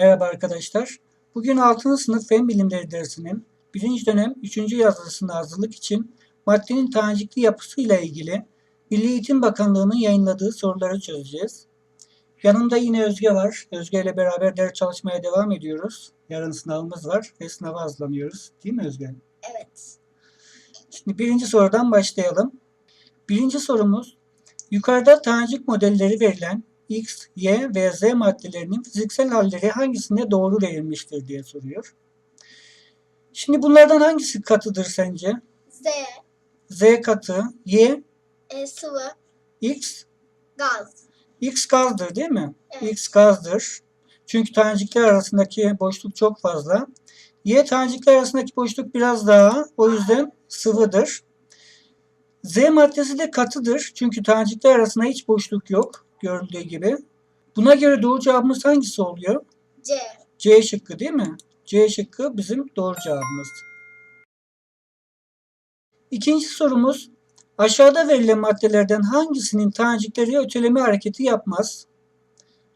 Merhaba arkadaşlar. Bugün 6. sınıf Fen Bilimleri dersinin 1. dönem 3. yazılısına hazırlık için maddenin tanecikli yapısıyla ilgili Milli Eğitim Bakanlığı'nın yayınladığı soruları çözeceğiz. Yanımda yine Özge var. Özge ile beraber ders çalışmaya devam ediyoruz. Yarın sınavımız var ve sınava hazırlanıyoruz. Değil mi Özge? Evet. Şimdi birinci sorudan başlayalım. Birinci sorumuz, yukarıda tanecik modelleri verilen X, Y ve Z maddelerinin fiziksel halleri hangisinde doğru verilmiştir diye soruyor. Şimdi bunlardan hangisi katıdır sence? Z, Z katı, Y, e, sıvı, X, gaz. X gazdır değil mi? Evet. X gazdır. Çünkü tanecikler arasındaki boşluk çok fazla. Y tanecikler arasındaki boşluk biraz daha. O yüzden sıvıdır. Z maddesi de katıdır. Çünkü tanecikler arasında hiç boşluk yok. Görüldüğü gibi. Buna göre doğru cevabımız hangisi oluyor? C, C şıkkı değil mi? C şıkkı bizim doğru cevabımız. İkinci sorumuz. Aşağıda verilen maddelerden hangisinin tanecikleri öteleme hareketi yapmaz?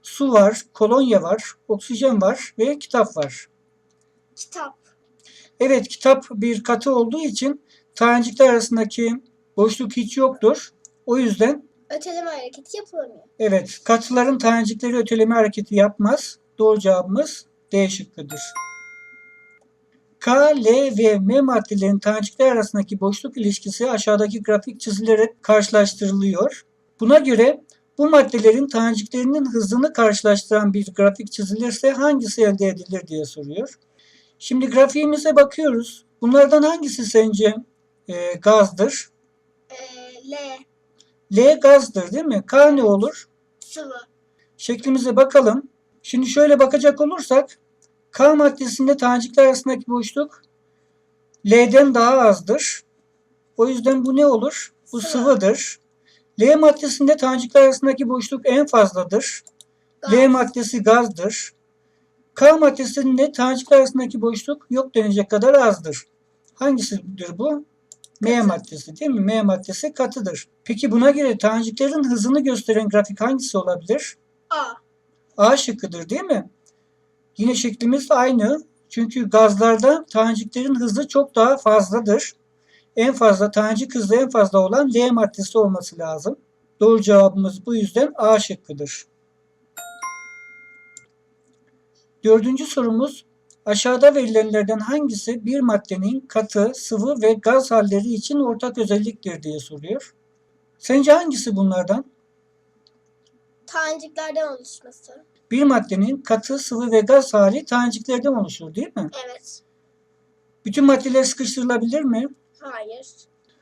Su var, kolonya var, oksijen var ve kitap var. kitap. Evet kitap bir katı olduğu için tanecikler arasındaki boşluk hiç yoktur. O yüzden Öteleme hareketi yapılamıyor. evet katıların tanecikleri öteleme hareketi yapmaz. Doğru cevabımız D şıkkıdır. K, L ve M maddelerin tanecikler arasındaki boşluk ilişkisi aşağıdaki grafik çizilerek karşılaştırılıyor. Buna göre bu maddelerin taneciklerinin hızını karşılaştıran bir grafik çizilirse hangisi elde edilir diye soruyor. Şimdi grafiğimize bakıyoruz. Bunlardan hangisi sence e, gazdır? E, L, L gazdır değil mi? K ne olur? sıvı. Şeklimize bakalım. Şimdi şöyle bakacak olursak K maddesinde tanecikler arasındaki boşluk L'den daha azdır. O yüzden bu ne olur? Bu Sıvı. sıvıdır. L maddesinde tanecikler arasındaki boşluk en fazladır. Gaz. L maddesi gazdır. K maddesinde tanecikler arasındaki boşluk yok denecek kadar azdır. Hangisidir bu? M maddesi değil mi? M maddesi katıdır. Peki buna göre taneciklerin hızını gösteren grafik hangisi olabilir? A, A şıkkıdır değil mi? Yine şeklimiz aynı. Çünkü gazlarda taneciklerin hızı çok daha fazladır. En fazla tanecik hızı en fazla olan L maddesi olması lazım. Doğru cevabımız bu yüzden A şıkkıdır. Dördüncü sorumuz aşağıda verilenlerden hangisi bir maddenin katı, sıvı ve gaz halleri için ortak özelliktir diye soruyor. Sence hangisi bunlardan? taneciklerden oluşması. Bir maddenin katı, sıvı ve gaz hali taneciklerden oluşur değil mi? Evet. Bütün maddeler sıkıştırılabilir mi? Hayır.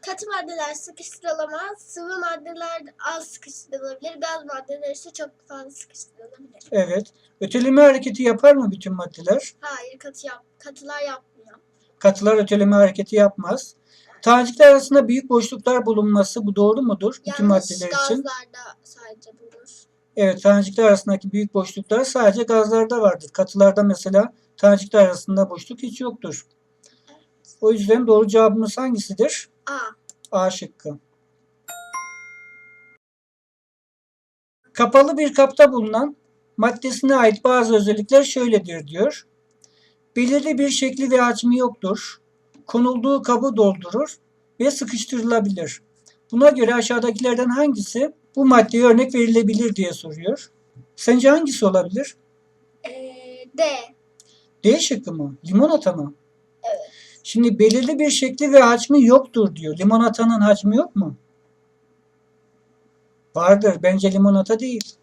Katı maddeler sıkıştırılamaz, sıvı maddeler az sıkıştırılabilir, gaz maddeler ise çok fazla sıkıştırılabilir. Evet. Öteleme hareketi yapar mı bütün maddeler? Hayır, katı yap, katılar yapmıyor. Katılar öteleme hareketi yapmaz. Tanecikler arasında büyük boşluklar bulunması bu doğru mudur? Bütün Yalnız maddeler için. gazlarda sadece bulunur. Evet, tanecikler arasındaki büyük boşluklar sadece gazlarda vardır. Katılarda mesela tanecikler arasında boşluk hiç yoktur. O yüzden doğru cevabımız hangisidir? A, A şıkkı. Kapalı bir kapta bulunan maddesine ait bazı özellikler şöyledir diyor. Belirli bir şekli ve hacmi yoktur. Konulduğu kabı doldurur ve sıkıştırılabilir. Buna göre aşağıdakilerden hangisi bu maddeye örnek verilebilir diye soruyor. Sence hangisi olabilir? e, D, D şıkkı mı? Limonata mı? Şimdi belirli bir şekli ve hacmi yoktur diyor. Limonatanın hacmi yok mu? Vardır. Bence limonata değil.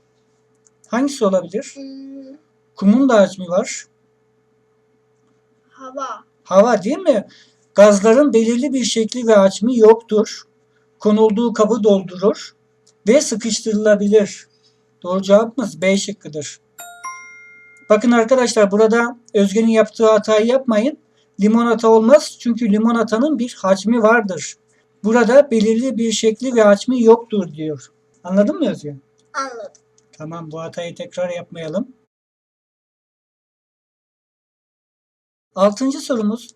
Hangisi olabilir? hmm, Kumun da hacmi var. hava, Hava değil mi? Gazların belirli bir şekli ve hacmi yoktur. Konulduğu kabı doldurur ve sıkıştırılabilir. Doğru cevabımız B şıkkıdır. Bakın arkadaşlar burada Özge'nin yaptığı hatayı yapmayın. Limonata olmaz çünkü limonatanın bir hacmi vardır. Burada belirli bir şekli ve hacmi yoktur diyor. Anladın mı Özge? anladım. Tamam bu hatayı tekrar yapmayalım. Altıncı sorumuz.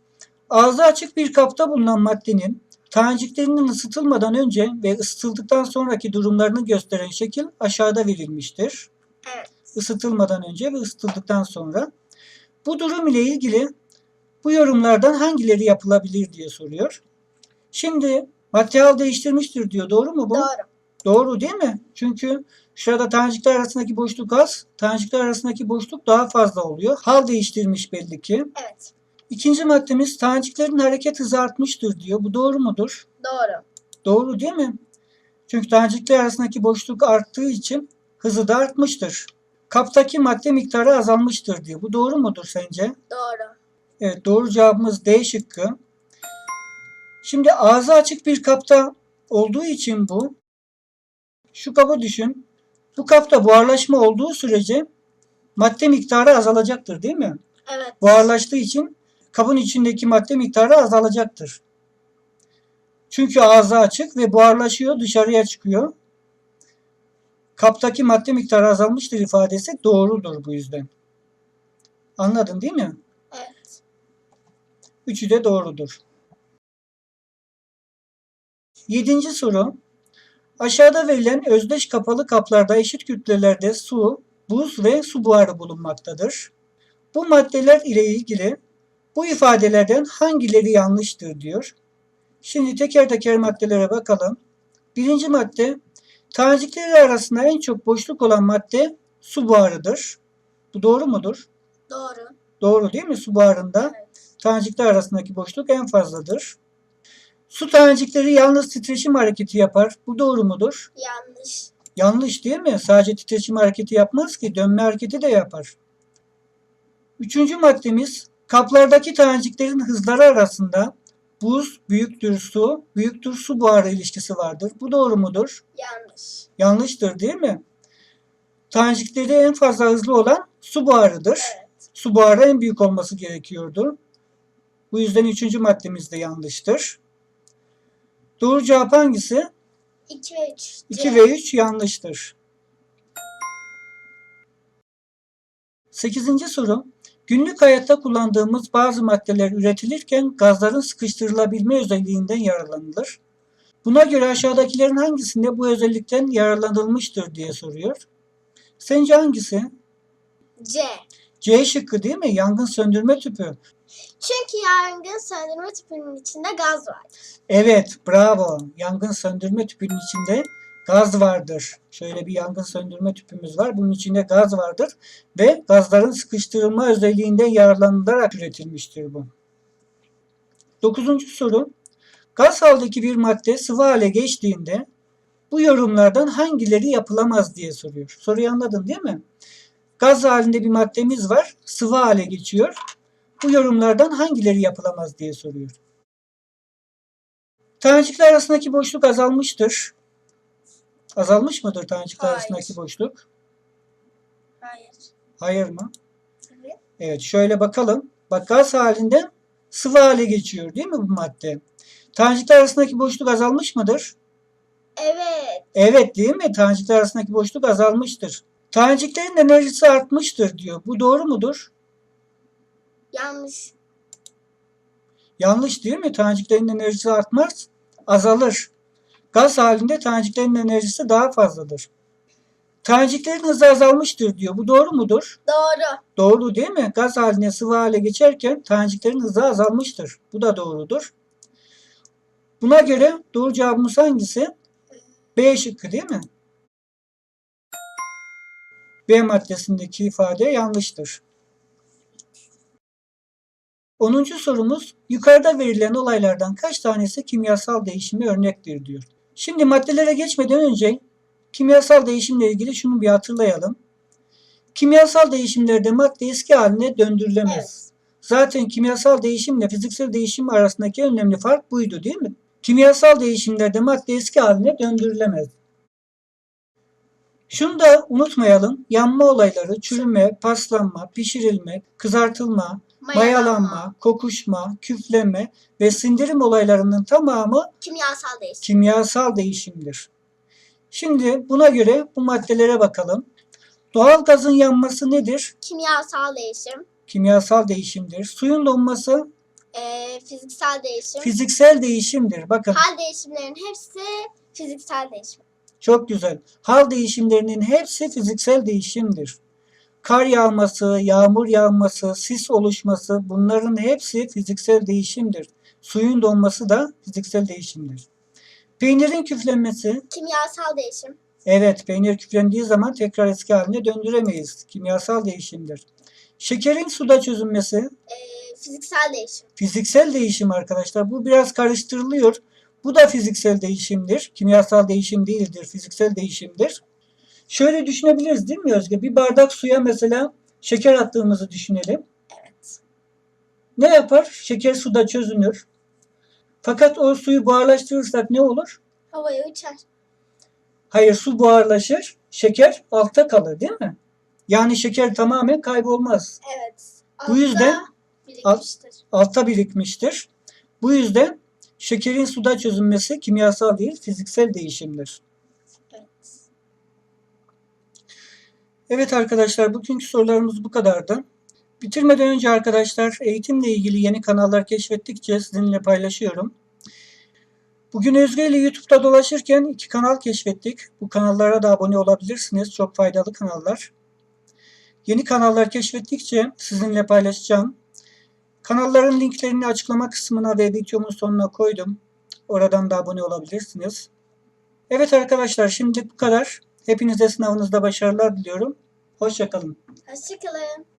Ağzı açık bir kapta bulunan maddenin taneciklerinin ısıtılmadan önce ve ısıtıldıktan sonraki durumlarını gösteren şekil aşağıda verilmiştir. Evet. Isıtılmadan önce ve ısıtıldıktan sonra. Bu durum ile ilgili bu yorumlardan hangileri yapılabilir diye soruyor. Şimdi materyal değiştirmiştir diyor. Doğru mu bu? Doğru. Doğru değil mi? Çünkü şurada tanecikler arasındaki boşluk az. Tanecikler arasındaki boşluk daha fazla oluyor. Hal değiştirmiş belli ki. Evet. İkinci maddemiz taneciklerin hareket hızı artmıştır diyor. Bu doğru mudur? Doğru. Doğru değil mi? Çünkü tanecikler arasındaki boşluk arttığı için hızı da artmıştır. Kaptaki madde miktarı azalmıştır diyor. Bu doğru mudur sence? Doğru. Evet doğru cevabımız D şıkkı. Şimdi ağzı açık bir kapta olduğu için bu. Şu kabı düşün. Bu kapta buharlaşma olduğu sürece madde miktarı azalacaktır değil mi? Evet. Buharlaştığı için kabın içindeki madde miktarı azalacaktır. Çünkü ağzı açık ve buharlaşıyor dışarıya çıkıyor. Kaptaki madde miktarı azalmıştır ifadesi doğrudur bu yüzden. Anladın değil mi? Üçü de doğrudur. Yedinci soru. Aşağıda verilen özdeş kapalı kaplarda eşit kütlelerde su, buz ve su buharı bulunmaktadır. Bu maddeler ile ilgili bu ifadelerden hangileri yanlıştır diyor. Şimdi teker teker maddelere bakalım. Birinci madde, tanecikleri arasında en çok boşluk olan madde su buharıdır. Bu doğru mudur? Doğru. Doğru değil mi? Su buharında Evet. Tanecikler arasındaki boşluk en fazladır. Su tanecikleri yalnız titreşim hareketi yapar. Bu doğru mudur? Yanlış. Yanlış değil mi? Sadece titreşim hareketi yapmaz ki dönme hareketi de yapar. Üçüncü maddemiz kaplardaki taneciklerin hızları arasında buz büyüktür su, büyüktür su buharı ilişkisi vardır. Bu doğru mudur? Yanlış. Yanlıştır değil mi? Tanecikleri en fazla hızlı olan su buharıdır. Evet. Su buharı en büyük olması gerekiyordu. Bu yüzden üçüncü maddemiz de yanlıştır. Doğru cevap hangisi? 2 ve 3. 2 ve 3 yanlıştır. Sekizinci soru. Günlük hayatta kullandığımız bazı maddeler üretilirken gazların sıkıştırılabilme özelliğinden yararlanılır. Buna göre aşağıdakilerin hangisinde bu özellikten yararlanılmıştır diye soruyor. Sence hangisi? C. C şıkkı değil mi? Yangın söndürme tüpü. Çünkü yangın söndürme tüpünün içinde gaz var. Evet, bravo. Yangın söndürme tüpünün içinde gaz vardır. Şöyle bir yangın söndürme tüpümüz var. Bunun içinde gaz vardır ve gazların sıkıştırılma özelliğinden yararlanılarak üretilmiştir bu. Dokuzuncu soru. Gaz haldeki bir madde sıvı hale geçtiğinde bu yorumlardan hangileri yapılamaz diye soruyor. Soruyu anladın değil mi? Gaz halinde bir maddemiz var, sıvı hale geçiyor. Bu yorumlardan hangileri yapılamaz diye soruyor. Tanecikler arasındaki boşluk azalmıştır. Azalmış mıdır tanecikler Hayır. arasındaki boşluk? Hayır. Hayır mı? Evet. Evet şöyle bakalım. Bak gaz halinde sıvı hale geçiyor değil mi bu madde? Tanecikler arasındaki boşluk azalmış mıdır? Evet. Evet değil mi? Tanecikler arasındaki boşluk azalmıştır. Taneciklerin enerjisi artmıştır diyor. Bu doğru mudur? Yanlış. Yanlış değil mi? Taneciklerin enerjisi artmaz, azalır. Gaz halinde taneciklerin enerjisi daha fazladır. Taneciklerin hızı azalmıştır diyor. Bu doğru mudur? Doğru. Doğru değil mi? Gaz haline sıvı hale geçerken taneciklerin hızı azalmıştır. Bu da doğrudur. Buna göre doğru cevabımız hangisi? B şıkkı değil mi? B maddesindeki ifade yanlıştır. 10. sorumuz yukarıda verilen olaylardan kaç tanesi kimyasal değişime örnektir diyor. Şimdi maddelere geçmeden önce kimyasal değişimle ilgili şunu bir hatırlayalım. Kimyasal değişimlerde madde eski haline döndürülemez. Evet. Zaten kimyasal değişimle fiziksel değişim arasındaki önemli fark buydu değil mi? Kimyasal değişimlerde madde eski haline döndürülemez. Şunu da unutmayalım. Yanma olayları, çürüme, paslanma, pişirilme, kızartılma, mayalanma, kokuşma, küfleme ve sindirim olaylarının tamamı Kimyasal değişim. kimyasal değişimdir. Şimdi buna göre bu maddelere bakalım. Doğal gazın yanması nedir? Kimyasal değişim. Kimyasal değişimdir. Suyun donması Ee, fiziksel değişim. fiziksel değişimdir. Bakın Hal değişimlerin hepsi fiziksel değişim. çok güzel. Hal değişimlerinin hepsi fiziksel değişimdir. Kar yağması, yağmur yağması, sis oluşması bunların hepsi fiziksel değişimdir. Suyun donması da fiziksel değişimdir. Peynirin küflenmesi, Kimyasal değişim. evet peynir küflendiği zaman tekrar eski haline döndüremeyiz. Kimyasal değişimdir. Şekerin suda çözünmesi, Ee, fiziksel değişim. fiziksel değişim arkadaşlar. Bu biraz karıştırılıyor. Bu da fiziksel değişimdir. Kimyasal değişim değildir, fiziksel değişimdir. Şöyle düşünebiliriz değil mi Özge? Bir bardak suya mesela şeker attığımızı düşünelim. Evet. Ne yapar? Şeker suda çözünür. Fakat o suyu buharlaştırırsak ne olur? Havaya uçar. Hayır su buharlaşır, şeker altta kalır değil mi? Yani şeker tamamen kaybolmaz. Evet. Bu Altta yüzden- birikmiştir. Altta birikmiştir. Bu yüzden şekerin suda çözünmesi kimyasal değil, fiziksel değişimdir. Evet arkadaşlar bugünkü sorularımız bu kadardı. Bitirmeden önce arkadaşlar eğitimle ilgili yeni kanallar keşfettikçe sizinle paylaşıyorum. Bugün Özge ile YouTube'da dolaşırken iki kanal keşfettik. Bu kanallara da abone olabilirsiniz. Çok faydalı kanallar. Yeni kanallar keşfettikçe sizinle paylaşacağım. Kanalların linklerini açıklama kısmına ve videomun sonuna koydum. Oradan da abone olabilirsiniz. Evet arkadaşlar şimdilik bu kadar. Hepinize sınavınızda başarılar diliyorum. Hoşçakalın. Hoşçakalın.